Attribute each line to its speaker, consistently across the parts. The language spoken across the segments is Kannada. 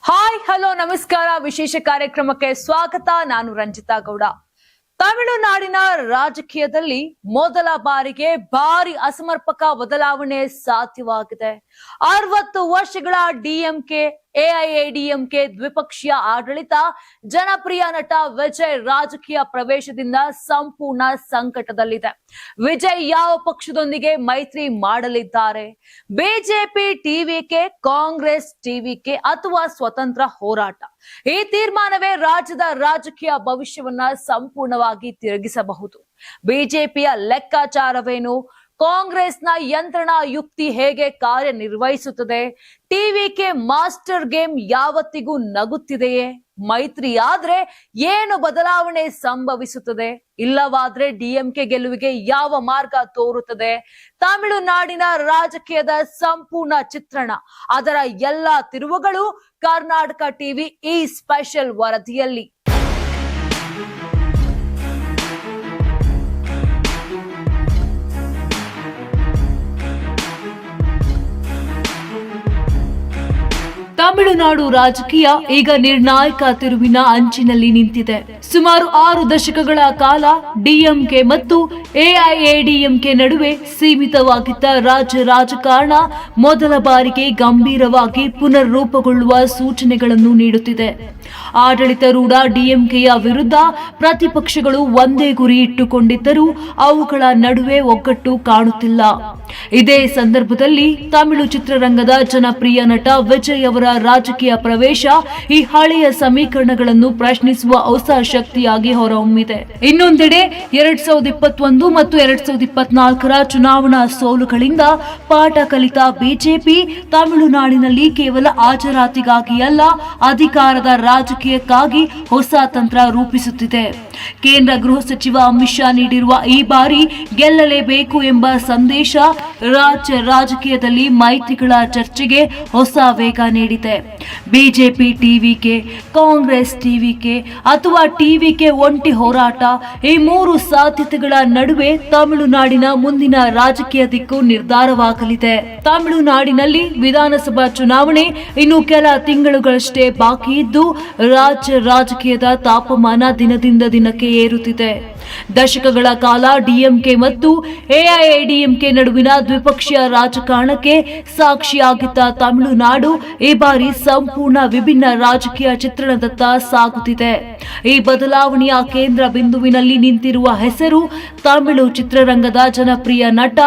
Speaker 1: ಹಾಯ್ ಹಲೋ ನಮಸ್ಕಾರ. ವಿಶೇಷ ಕಾರ್ಯಕ್ರಮಕ್ಕೆ ಸ್ವಾಗತ. ನಾನು ರಂಜಿತಾ ಗೌಡ. ತಮಿಳುನಾಡಿನ ರಾಜಕೀಯದಲ್ಲಿ ಮೊದಲ ಬಾರಿಗೆ ಭಾರಿ ಅಸಮರ್ಪಕ ಬದಲಾವಣೆ ಸಾಧ್ಯವಾಗಿದೆ. ಅರವತ್ತು ವರ್ಷಗಳ ಡಿಎಂಕೆ ಎಐಎಡಿಎಂಕೆ ದ್ವಿಪಕ್ಷೀಯ ಆಡಳಿತ, ಜನಪ್ರಿಯ ನಟ ವಿಜಯ್ ರಾಜಕೀಯ ಪ್ರವೇಶದಿಂದ ಸಂಪೂರ್ಣ ಸಂಕಟದಲ್ಲಿದೆ. ವಿಜಯ್ ಯಾವ ಪಕ್ಷದೊಂದಿಗೆ ಮೈತ್ರಿ ಮಾಡಲಿದ್ದಾರೆ? ಬಿಜೆಪಿ ಟಿವಿಕೆ ಕಾಂಗ್ರೆಸ್ ಟಿವಿಕೆ ಅಥವಾ ಸ್ವತಂತ್ರ ಹೋರಾಟ? ಈ ತೀರ್ಮಾನವೇ ರಾಜ್ಯದ ರಾಜಕೀಯ ಭವಿಷ್ಯವನ್ನ ಸಂಪೂರ್ಣವಾಗಿ ತಿರುಗಿಸಬಹುದು. ಬಿಜೆಪಿಯ ಲೆಕ್ಕಾಚಾರವೇನು? ಕಾಂಗ್ರೆಸ್ನ ಯಂತ್ರಣ ಯುಕ್ತಿ ಹೇಗೆ ಕಾರ್ಯನಿರ್ವಹಿಸುತ್ತದೆ? ಟಿವಿಕೆ ಮಾಸ್ಟರ್ ಗೇಮ್ ಯಾವತ್ತಿಗೂ ನಗುತ್ತಿದೆಯೇ? ಮೈತ್ರಿ ಆದ್ರೆ ಏನು ಬದಲಾವಣೆ ಸಂಭವಿಸುತ್ತದೆ? ಇಲ್ಲವಾದ್ರೆ ಡಿಎಂಕೆ ಗೆಲುವಿಗೆ ಯಾವ ಮಾರ್ಗ ತೋರುತ್ತದೆ? ತಮಿಳುನಾಡಿನ ರಾಜಕೀಯದ ಸಂಪೂರ್ಣ ಚಿತ್ರಣ, ಅದರ ಎಲ್ಲಾ ತಿರುವುಗಳು ಕರ್ನಾಟಕ ಟಿವಿ ಈ ಸ್ಪೆಷಲ್ ವರದಿಯಲ್ಲಿ. ತಮಿಳುನಾಡು ರಾಜಕೀಯ ಈಗ ನಿರ್ಣಾಯಕ ತಿರುವಿನ ಅಂಚಿನಲ್ಲಿ ನಿಂತಿದೆ. ಸುಮಾರು ಆರು ದಶಕಗಳ ಕಾಲ ಡಿಎಂಕೆ ಮತ್ತು ಎಐಎಡಿಎಂಕೆ ನಡುವೆ ಸೀಮಿತವಾಗಿದ್ದ ರಾಜ್ಯ ರಾಜಕಾರಣ ಮೊದಲ ಬಾರಿಗೆ ಗಂಭೀರವಾಗಿ ಪುನರ್ರೂಪಗೊಳ್ಳುವ ಸೂಚನೆಗಳನ್ನು ನೀಡುತ್ತಿದೆ. ಆಡಳಿತಾರೂಢ ಡಿಎಂಕೆಯ ವಿರುದ್ಧ ಪ್ರತಿಪಕ್ಷಗಳು ಒಂದೇ ಗುರಿ ಇಟ್ಟುಕೊಂಡಿದ್ದರೂ ಅವುಗಳ ನಡುವೆ ಒಗ್ಗಟ್ಟು ಕಾಣುತ್ತಿಲ್ಲ. ಇದೇ ಸಂದರ್ಭದಲ್ಲಿ ತಮಿಳು ಚಿತ್ರರಂಗದ ಜನಪ್ರಿಯ ನಟ ವಿಜಯ್ ಅವರ ರಾಜಕೀಯ ಪ್ರವೇಶ ಈ ಹಳೆಯ ಸಮೀಕರಣಗಳನ್ನು ಪ್ರಶ್ನಿಸುವ ಹೊಸ ಶಕ್ತಿಯಾಗಿ ಹೊರಹೊಮ್ಮಿದೆ. ಇನ್ನೊಂದೆಡೆ ಎರಡ್ ಸಾವಿರದ ಇಪ್ಪತ್ತೊಂದು ಮತ್ತು ಎರಡ್ ಸಾವಿರದ ಇಪ್ಪತ್ನಾಲ್ಕರ ಚುನಾವಣಾ ಸೋಲುಗಳಿಂದ ಪಾಠ ಕಲಿತ ಬಿಜೆಪಿ ತಮಿಳುನಾಡಿನಲ್ಲಿ ಕೇವಲ ಹಾಜರಾತಿಗಾಗಿ ಅಲ್ಲ, ಅಧಿಕಾರದ ರಾಜಕೀಯಕ್ಕಾಗಿ ಹೊಸ ತಂತ್ರ ರೂಪಿಸುತ್ತಿದೆ. ಕೇಂದ್ರ ಗೃಹ ಸಚಿವ ಅಮಿತ್ ಶಾ ನೀಡಿರುವ ಈ ಬಾರಿ ಗೆಲ್ಲಲೇಬೇಕು ಎಂಬ ಸಂದೇಶ ರಾಜ್ಯ ರಾಜಕೀಯದಲ್ಲಿ ಮೈತ್ರಿಗಳ ಚರ್ಚೆಗೆ ಹೊಸ ವೇಗ ನೀಡಿದೆ. ಬಿಜೆಪಿ ಟಿವಿಕೆ ಕಾಂಗ್ರೆಸ್ ಟಿವಿಕೆ ಅಥವಾ ಟಿವಿಕೆ ಒಂಟಿ ಹೋರಾಟ ಈ ಮೂರು ಸಾಧ್ಯತೆಗಳ ನಡುವೆ ತಮಿಳುನಾಡಿನ ಮುಂದಿನ ರಾಜಕೀಯ ದಿಕ್ಕು ನಿರ್ಧಾರವಾಗಲಿದೆ. ತಮಿಳುನಾಡಿನಲ್ಲಿ ವಿಧಾನಸಭಾ ಚುನಾವಣೆ ಇನ್ನು ಕೆಲ ತಿಂಗಳುಗಳಷ್ಟೇ ಬಾಕಿ ಇದ್ದು ರಾಜ್ಯ ರಾಜಕೀಯದ ತಾಪಮಾನ ದಿನದಿಂದ ದಿನಕ್ಕೆ ಏರುತ್ತಿದೆ. ದಶಕಗಳ ಕಾಲ ಡಿಎಂಕೆ ಮತ್ತು ಎಐಎಡಿಎಂಕೆ ನಡುವಿನ ದ್ವಿಪಕ್ಷೀಯ ರಾಜಕಾರಣಕ್ಕೆ ಸಾಕ್ಷಿಯಾಗಿದ್ದ ತಮಿಳುನಾಡು ಈ ಬಾರಿ ಸಂಪೂರ್ಣ ವಿಭಿನ್ನ ರಾಜಕೀಯ ಚಿತ್ರಣದತ್ತ ಸಾಗುತ್ತಿದೆ. ಈ ಬದಲಾವಣೆಯ ಕೇಂದ್ರ ಬಿಂದುವಿನಲ್ಲಿ ನಿಂತಿರುವ ಹೆಸರು ತಮಿಳು ಚಿತ್ರರಂಗದ ಜನಪ್ರಿಯ ನಟ,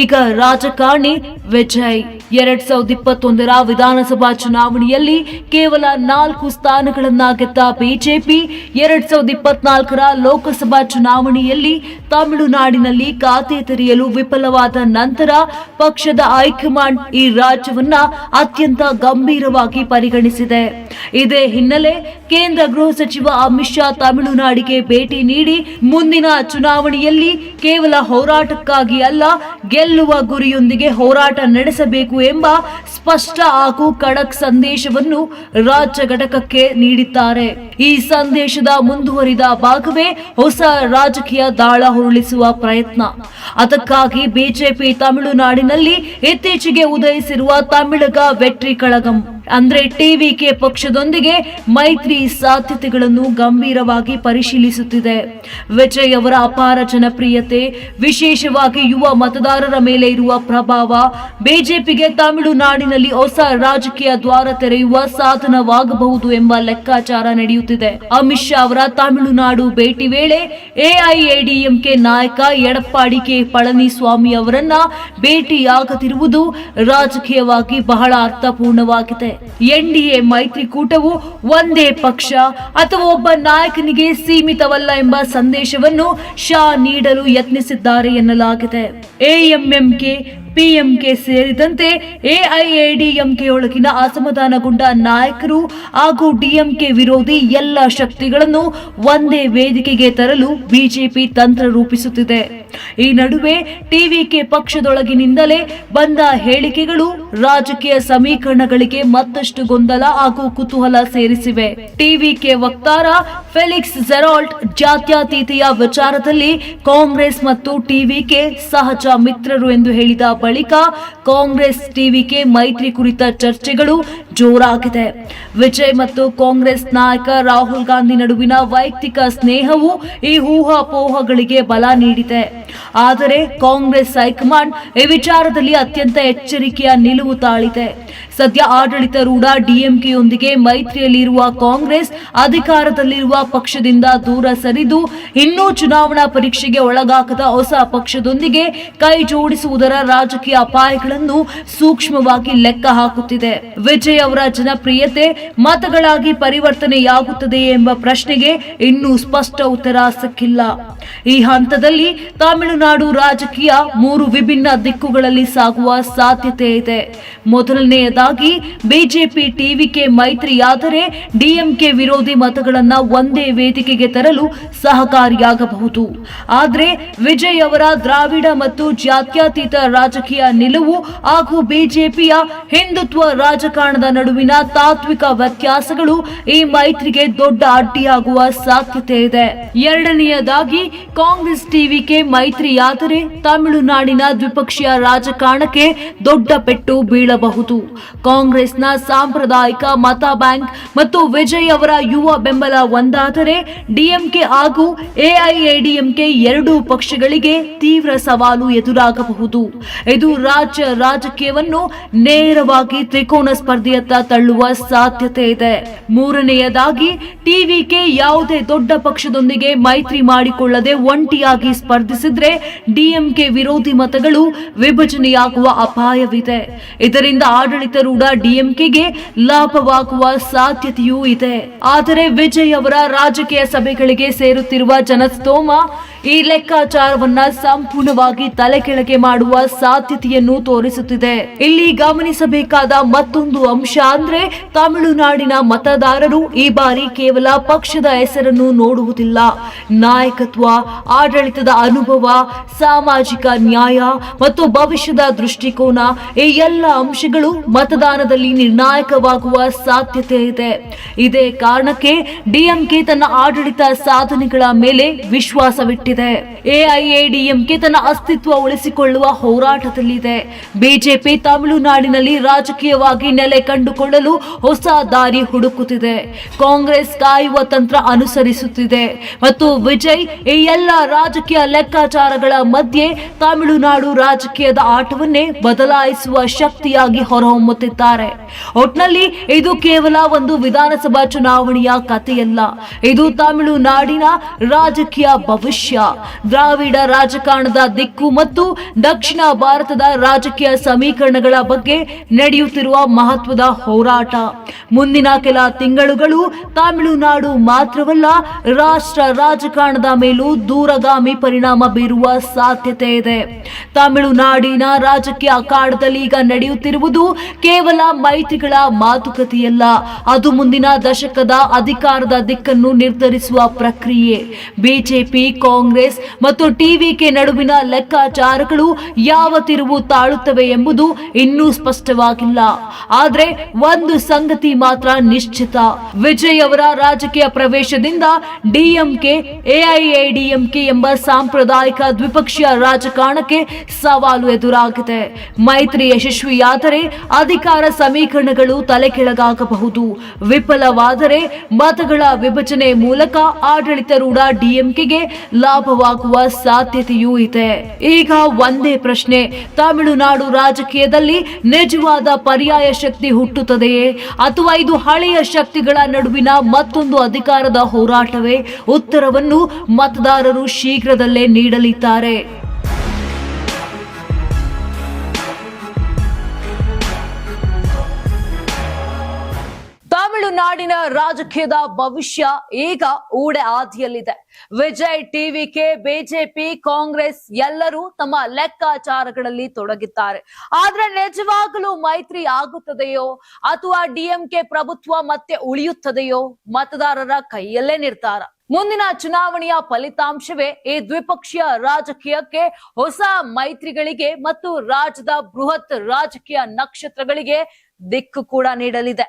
Speaker 1: ಈಗ ರಾಜಕಾರಣಿ ವಿಜಯ್. ಎರಡ್ ಸಾವಿರದ ಇಪ್ಪತ್ತೊಂದರ ವಿಧಾನಸಭಾ ಚುನಾವಣೆಯಲ್ಲಿ ಕೇವಲ ನಾಲ್ಕು ಸ್ಥಾನಗಳನ್ನ ಗೆದ್ದ ಬಿಜೆಪಿ, ಎರಡ್ ಸಾವಿರದ ಇಪ್ಪತ್ನಾಲ್ಕರ ಲೋಕಸಭಾ ಚುನಾವಣೆಯಲ್ಲಿ ತಮಿಳುನಾಡಿನಲ್ಲಿ ಖಾತೆ ತೆರೆಯಲು ವಿಫಲವಾದ ನಂತರ ಪಕ್ಷದ ಹೈಕಮಾಂಡ್ ಈ ರಾಜ್ಯವನ್ನ ಅತ್ಯಂತ ಗಂಭೀರವಾಗಿ ಪರಿಗಣಿಸಿದೆ. ಇದೇ ಹಿನ್ನೆಲೆ ಕೇಂದ್ರ ಗೃಹ ಸಚಿವ ಅಮಿತ್ ಶಾ ತಮಿಳುನಾಡಿಗೆ ಭೇಟಿ ನೀಡಿ ಮುಂದಿನ ಚುನಾವಣೆಯಲ್ಲಿ ಕೇವಲ ಹೋರಾಟಕ್ಕಾಗಿ ಅಲ್ಲ, ಗೆಲ್ಲುವ ಗುರಿಯೊಂದಿಗೆ ಹೋರಾಟ ನಡೆಸಬೇಕು ಎಂಬ ಸ್ಪಷ್ಟ ಹಾಗೂ ಕಡಕ್ ಸಂದೇಶವನ್ನು ರಾಜ್ಯ ಘಟಕಕ್ಕೆ ನೀಡಿದ್ದಾರೆ. ಈ ಸಂದೇಶದ ಮುಂದುವರಿದ ಭಾಗವೇ ಹೊಸ ರಾಜಕೀಯ ದಾಳ ಹುರುಳಿಸುವ ಪ್ರಯತ್ನ. ಅದಕ್ಕಾಗಿ ಬಿಜೆಪಿ ತಮಿಳುನಾಡಿನಲ್ಲಿ ಇತ್ತೀಚೆಗೆ ಉದಯಿಸಿರುವ ತಮಿಳಗ ವೆಟ್ರಿ ಕಳಗಂ. ಅಂದ್ರೆ ಟಿವಿಕೆ ಪಕ್ಷದೊಂದಿಗೆ ಮೈತ್ರಿ ಸಾಧ್ಯತೆಗಳನ್ನು ಗಂಭೀರವಾಗಿ ಪರಿಶೀಲಿಸುತ್ತಿದೆ. ವಿಜಯ್ ಅವರ ಅಪಾರ ಜನಪ್ರಿಯತೆ, ವಿಶೇಷವಾಗಿ ಯುವ ಮತದಾರರ ಮೇಲೆ ಇರುವ ಪ್ರಭಾವ, ಬಿಜೆಪಿಗೆ ತಮಿಳುನಾಡಿನಲ್ಲಿ ಹೊಸ ರಾಜಕೀಯ ದ್ವಾರ ತೆರೆಯುವ ಸಾಧನವಾಗಬಹುದು ಎಂಬ ಲೆಕ್ಕಾಚಾರ ನಡೆಯುತ್ತಿದೆ. ಅಮಿತ್ ಶಾ ಅವರ ತಮಿಳುನಾಡು ಭೇಟಿ ವೇಳೆ ಎಐಎಡಿಎಂಕೆ ನಾಯಕ ಎಡಪ್ಪಾಡಿ ಕೆ ಪಳನಿಸ್ವಾಮಿ ಅವರನ್ನ ಭೇಟಿಯಾಗದಿರುವುದು ರಾಜಕೀಯವಾಗಿ ಬಹಳ ಅರ್ಥಪೂರ್ಣವಾಗಿದೆ. ಎನ್ಡಿಎ ಮೈತ್ರಿಕೂಟವು ಒಂದೇ ಪಕ್ಷ ಅಥವಾ ಒಬ್ಬ ನಾಯಕನಿಗೆ ಸೀಮಿತವಲ್ಲ ಎಂಬ ಸಂದೇಶವನ್ನು ಶಾ ನೀಡಲು ಯತ್ನಿಸಿದ್ದಾರೆ ಎನ್ನಲಾಗಿದೆ. ಎಎಂಎಂಕೆ, ಪಿಎಂಕೆ ಸೇರಿದಂತೆ ಎಐಎಡಿಎಂಕೆಯೊಳಗಿನ ಅಸಮಾಧಾನಗೊಂಡ ನಾಯಕರು ಹಾಗೂ ಡಿಎಂಕೆ ವಿರೋಧಿ ಎಲ್ಲ ಶಕ್ತಿಗಳನ್ನು ಒಂದೇ ವೇದಿಕೆಗೆ ತರಲು ಬಿಜೆಪಿ ತಂತ್ರ ರೂಪಿಸುತ್ತಿದೆ. ಈ ನಡುವೆ ಟಿವಿಕೆ ಪಕ್ಷದೊಳಗಿನಿಂದಲೇ ಬಂದ ಹೇಳಿಕೆಗಳು ರಾಜಕೀಯ ಸಮೀಕರಣಗಳಿಗೆ ಮತ್ತಷ್ಟು ಗೊಂದಲ ಹಾಗೂ ಕುತೂಹಲ ಸೇರಿಸಿವೆ. ಟಿವಿಕೆ ವಕ್ತಾರ ಫೆಲಿಕ್ಸ್ ಜೆರಾಲ್ಟ್ ಜಾತ್ಯತೀತೆಯ ವಿಚಾರದಲ್ಲಿ ಕಾಂಗ್ರೆಸ್ ಮತ್ತು ಟಿವಿಕೆ ಸಹಜ ಮಿತ್ರರು ಎಂದು ಹೇಳಿದ ಬಳಿಕ ಕಾಂಗ್ರೆಸ್ ಟಿವಿಕೆ ಮೈತ್ರಿ ಕುರಿತ ಚರ್ಚೆಗಳು ಜೋರಾಗಿದೆ. ವಿಜಯ್ ಮತ್ತು ಕಾಂಗ್ರೆಸ್ ನಾಯಕ ರಾಹುಲ್ ಗಾಂಧಿ ನಡುವಿನ ವೈಯಕ್ತಿಕ ಸ್ನೇಹವು ಈ ಊಹಾಪೋಹಗಳಿಗೆ ಬಲ ನೀಡಿದೆ. ಆದರೆ ಕಾಂಗ್ರೆಸ್ ಹೈಕಮಾಂಡ್ ಈ ವಿಚಾರದಲ್ಲಿ ಅತ್ಯಂತ ಎಚ್ಚರಿಕೆಯ ನಿಲುವು ತಾಳಿದೆ. ಸದ್ಯ ಆಡಳಿತಾರೂಢ ಡಿಎಂಕೆಯೊಂದಿಗೆ ಮೈತ್ರಿಯಲ್ಲಿರುವ ಕಾಂಗ್ರೆಸ್ ಅಧಿಕಾರದಲ್ಲಿರುವ ಪಕ್ಷದಿಂದ ದೂರ ಸರಿದು ಇನ್ನೂ ಚುನಾವಣಾ ಪರೀಕ್ಷೆಗೆ ಒಳಗಾಗದ ಹೊಸ ಪಕ್ಷದೊಂದಿಗೆ ಕೈ ಜೋಡಿಸುವುದರ ರಾಜಕೀಯ ಅಪಾಯಗಳನ್ನು ಸೂಕ್ಷ್ಮವಾಗಿ ಲೆಕ್ಕ ಹಾಕುತ್ತಿದೆ. ವಿಜಯ್ ಅವರ ಜನಪ್ರಿಯತೆ ಮತಗಳಾಗಿ ಪರಿವರ್ತನೆಯಾಗುತ್ತದೆ ಎಂಬ ಪ್ರಶ್ನೆಗೆ ಇನ್ನೂ ಸ್ಪಷ್ಟ ಉತ್ತರ ಸಿಕ್ಕಿಲ್ಲ. ಈ ಹಂತದಲ್ಲಿ ತಮಿಳುನಾಡು ರಾಜಕೀಯ ಮೂರು ವಿಭಿನ್ನ ದಿಕ್ಕುಗಳಲ್ಲಿ ಸಾಗುವ ಸಾಧ್ಯತೆ ಇದೆ. ಮೊದಲನೆಯದಾಗಿ, ಬಿಜೆಪಿ ಟಿವಿಕೆ ಮೈತ್ರಿಯಾದರೆ ಡಿಎಂಕೆ ವಿರೋಧಿ ಮತಗಳನ್ನ ಒಂದೇ ವೇದಿಕೆಗೆ ತರಲು ಸಹಕಾರಿಯಾಗಬಹುದು. ಆದರೆ, ವಿಜಯ್ ಅವರ ದ್ರಾವಿಡ ಮತ್ತು ಜಾತ್ಯತೀತ ರಾಜಕೀಯ ನಿಲುವು ಹಾಗೂ ಬಿಜೆಪಿಯ ಹಿಂದುತ್ವ ರಾಜಕಾರಣದ ನಡುವಿನ ತಾತ್ವಿಕ ವ್ಯತ್ಯಾಸಗಳು ಈ ಮೈತ್ರಿಗೆ ದೊಡ್ಡ ಅಡ್ಡಿಯಾಗುವ ಸಾಧ್ಯತೆ ಇದೆ. ಎರಡನೆಯದಾಗಿ, ಕಾಂಗ್ರೆಸ್ ಟಿವಿಕೆ ಮೈತ್ರಿಯಾದರೆ ತಮಿಳುನಾಡಿನ ದ್ವಿಪಕ್ಷೀಯ ರಾಜಕಾರಣಕ್ಕೆ ದೊಡ್ಡ ಪೆಟ್ಟು ಬೀಳಬಹುದು. ಕಾಂಗ್ರೆಸ್ನ ಸಾಂಪ್ರದಾಯಿಕ ಮತ ಬ್ಯಾಂಕ್ ಮತ್ತು ವಿಜಯ್ ಅವರ ಯುವ ಬೆಂಬಲ ಒಂದಾದರೆ ಡಿಎಂಕೆ ಹಾಗೂ ಎಐಎಡಿಎಂಕೆ ಎರಡೂ ಪಕ್ಷಗಳಿಗೆ ತೀವ್ರ ಸವಾಲು ಎದುರಾಗಬಹುದು. ಇದು ರಾಜ್ಯ ರಾಜಕೀಯವನ್ನು ನೇರವಾಗಿ ತ್ರಿಕೋನ ಸ್ಪರ್ಧೆಯತ್ತ ತಳ್ಳುವ ಸಾಧ್ಯತೆ ಇದೆ. ಮೂರನೆಯದಾಗಿ ಟಿವಿಕೆ ಯಾವುದೇ ದೊಡ್ಡ ಪಕ್ಷದೊಂದಿಗೆ ಮೈತ್ರಿ ಮಾಡಿಕೊಳ್ಳದೆ ಒಂಟಿಯಾಗಿ ಸ್ಪರ್ಧಿಸಿದ್ರೆ ಡಿಎಂಕೆ ವಿರೋಧಿ ಮತಗಳು ವಿಭಜನೆಯಾಗುವ ಅಪಾಯವಿದೆ. ಇದರಿಂದ ಆಡಳಿತಾರೂಢ ಡಿಎಂಕೆಗೆ ಲಾಭವಾಗುವ ಸಾಧ್ಯತೆಯೂ ಇದೆ. ಆದರೆ ವಿಜಯ್ ಅವರ ರಾಜಕೀಯ ಸಭೆಗಳಿಗೆ ಸೇರುತ್ತಿರುವ ಜನಸ್ತೋಮ ಈ ಲೆಕ್ಕಾಚಾರವನ್ನ ಸಂಪೂರ್ಣವಾಗಿ ತಲೆಕೆಳಗೆ ಮಾಡುವ ಸಾಧ್ಯತೆಯನ್ನು ತೋರಿಸುತ್ತಿದೆ. ಇಲ್ಲಿ ಗಮನಿಸಬೇಕಾದ ಮತ್ತೊಂದು ಅಂಶ ಅಂದ್ರೆ ತಮಿಳುನಾಡಿನ ಮತದಾರರು ಈ ಬಾರಿ ಕೇವಲ ಪಕ್ಷದ ಹೆಸರನ್ನು ನೋಡುವುದಿಲ್ಲ. ನಾಯಕತ್ವ, ಆಡಳಿತದ ಅನುಭವ, ಸಾಮಾಜಿಕ ನ್ಯಾಯ ಮತ್ತು ಭವಿಷ್ಯದ ದೃಷ್ಟಿಕೋನ ಈ ಎಲ್ಲ ಅಂಶಗಳು ಮತದಾನದಲ್ಲಿ ನಿರ್ಣಾಯಕವಾಗುವ ಸಾಧ್ಯತೆ ಇದೆ. ಇದೇ ಕಾರಣಕ್ಕೆ ಡಿಎಂಕೆ ತನ್ನ ಆಡಳಿತ ಸಾಧನೆಗಳ ಮೇಲೆ ವಿಶ್ವಾಸವಿಟ್ಟಿದೆ. ಎಐಎಡಿಎಂಕೆ ತನ್ನ ಅಸ್ತಿತ್ವ ಉಳಿಸಿಕೊಳ್ಳುವ ಹೋರಾಟದಲ್ಲಿದೆ. ಬಿಜೆಪಿ ತಮಿಳುನಾಡಿನಲ್ಲಿ ರಾಜಕೀಯವಾಗಿ ನೆಲೆ ಕಂಡುಕೊಳ್ಳಲು ಹೊಸ ದಾರಿ ಹುಡುಕುತ್ತಿದೆ. ಕಾಂಗ್ರೆಸ್ ಕಾಯುವ ತಂತ್ರ ಅನುಸರಿಸುತ್ತಿದೆ. ಮತ್ತು ವಿಜಯ್ ಈ ಎಲ್ಲ ರಾಜಕೀಯ ಲೆಕ್ಕಾಚಾರಗಳ ಮಧ್ಯೆ ತಮಿಳುನಾಡು ರಾಜಕೀಯದ ಆಟವನ್ನೇ ಬದಲಾಯಿಸುವ ಶಕ್ತಿಯಾಗಿ ಹೊರಹೊಮ್ಮುತ್ತಿದ್ದಾರೆ. ಒಟ್ನಲ್ಲಿ ಇದು ಕೇವಲ ಒಂದು ವಿಧಾನಸಭಾ ಚುನಾವಣೆಯ ಕಥೆಯಲ್ಲ. ಇದು ತಮಿಳುನಾಡಿನ ರಾಜಕೀಯ ಭವಿಷ್ಯ. ದ್ರಾವಿಡ ರಾಜಕಾರಣದ ದಿಕ್ಕು ಮತ್ತು ದಕ್ಷಿಣ ಭಾರತದ ರಾಜಕೀಯ ಸಮೀಕರಣಗಳ ಬಗ್ಗೆ ನಡೆಯುತ್ತಿರುವ ಮಹತ್ವದ ಹೋರಾಟ. ಮುಂದಿನ ಕೆಲ ತಿಂಗಳುಗಳು ತಮಿಳುನಾಡು ಮಾತ್ರವಲ್ಲ, ರಾಷ್ಟ್ರ ರಾಜಕಾರಣದ ಮೇಲೂ ದೂರಗಾಮಿ ಪರಿಣಾಮ ಬೀರುವ ಸಾಧ್ಯತೆ ಇದೆ. ತಮಿಳುನಾಡಿನ ರಾಜಕೀಯ ಅಖಾಡದಲ್ಲಿ ಈಗ ನಡೆಯುತ್ತಿರುವುದು ಕೇವಲ ಮೈತ್ರಿಗಳ ಮಾತುಕತೆಯಲ್ಲ, ಅದು ಮುಂದಿನ ದಶಕದ ಅಧಿಕಾರದ ದಿಕ್ಕನ್ನು ನಿರ್ಧರಿಸುವ ಪ್ರಕ್ರಿಯೆ. ಬಿಜೆಪಿ, ಕಾಂಗ್ರೆಸ್ ಮತ್ತು ಟಿವಿಕೆ ನಡುವಿನ ಲೆಕ್ಕಾಚಾರಗಳು ಯಾವ ತಿರುವು ತಾಳುತ್ತವೆ ಎಂಬುದು ಇನ್ನೂ ಸ್ಪಷ್ಟವಾಗಿಲ್ಲ. ಆದರೆ ಒಂದು ಸಂಗತಿ ಮಾತ್ರ ನಿಶ್ಚಿತ. ವಿಜಯ್ ಅವರ ರಾಜಕೀಯ ಪ್ರವೇಶದಿಂದ ಡಿಎಂಕೆ, ಎಐಎಡಿಎಂಕೆ ಎಂಬ ಸಾಂಪ್ರದಾಯಿಕ ದ್ವಿಪಕ್ಷೀಯ ರಾಜಕಾರಣಕ್ಕೆ ಸವಾಲು ಎದುರಾಗಿದೆ. ಮೈತ್ರಿ ಯಶಸ್ವಿಯಾದರೆ ಅಧಿಕಾರ ಸಮೀಕರಣಗಳು ತಲೆಕೆಳಗಾಗಬಹುದು. ವಿಫಲವಾದರೆ ಮತಗಳ ವಿಭಜನೆ ಮೂಲಕ ಆಡಳಿತಾರೂಢ ಡಿಎಂಕೆಗೆ ಲಾಭವಾಗುವ ಸಾಧ್ಯತೆಯೂ ಇದೆ. ಈಗ ಒಂದೇ ಪ್ರಶ್ನೆ. ತಮಿಳುನಾಡು ರಾಜಕೀಯದಲ್ಲಿ ನಿಜವಾದ ಪರ್ಯಾಯ ಶಕ್ತಿ ಹುಟ್ಟುತ್ತದೆಯೇ? ಅಥವಾ ಇದು ಹಳೆಯ ಶಕ್ತಿಗಳ ನಡುವಿನ ಮತ್ತೊಂದು ಅಧಿಕಾರದ ಹೋರಾಟವೇ? ಉತ್ತರವನ್ನು ಮತದಾರರು ಶೀಘ್ರದಲ್ಲೇ ನೀಡಲಿದ್ದಾರೆ. ತಮಿಳುನಾಡಿನ ರಾಜಕೀಯದ ಭವಿಷ್ಯ ಈಗ ಊಡೆ ಆದಿಯಲ್ಲಿದೆ. ವಿಜಯ್ ಟಿವಿಕೆ, ಬಿಜೆಪಿ, ಕಾಂಗ್ರೆಸ್ ಎಲ್ಲರೂ ತಮ್ಮ ಲೆಕ್ಕಾಚಾರಗಳಲ್ಲಿ ತೊಡಗಿದ್ದಾರೆ. ಆದ್ರೆ ನಿಜವಾಗಲೂ ಮೈತ್ರಿ ಆಗುತ್ತದೆಯೋ? ಅಥವಾ ಡಿಎಂಕೆ ಪ್ರಭುತ್ವ ಮತ್ತೆ ಉಳಿಯುತ್ತದೆಯೋ? ಮತದಾರರ ಕೈಯಲ್ಲೇ ನಿರ್ಧಾರ. ಮುಂದಿನ ಚುನಾವಣೆಯ ಫಲಿತಾಂಶವೇ ಈ ದ್ವಿಪಕ್ಷೀಯ ರಾಜಕೀಯಕ್ಕೆ ಹೊಸ ಮೈತ್ರಿಗಳಿಗೆ ಮತ್ತು ರಾಜ್ಯದ ಬೃಹತ್ ರಾಜಕೀಯ ನಕ್ಷತ್ರಗಳಿಗೆ ದಿಕ್ಕು ಕೂಡ ನೀಡಲಿದೆ.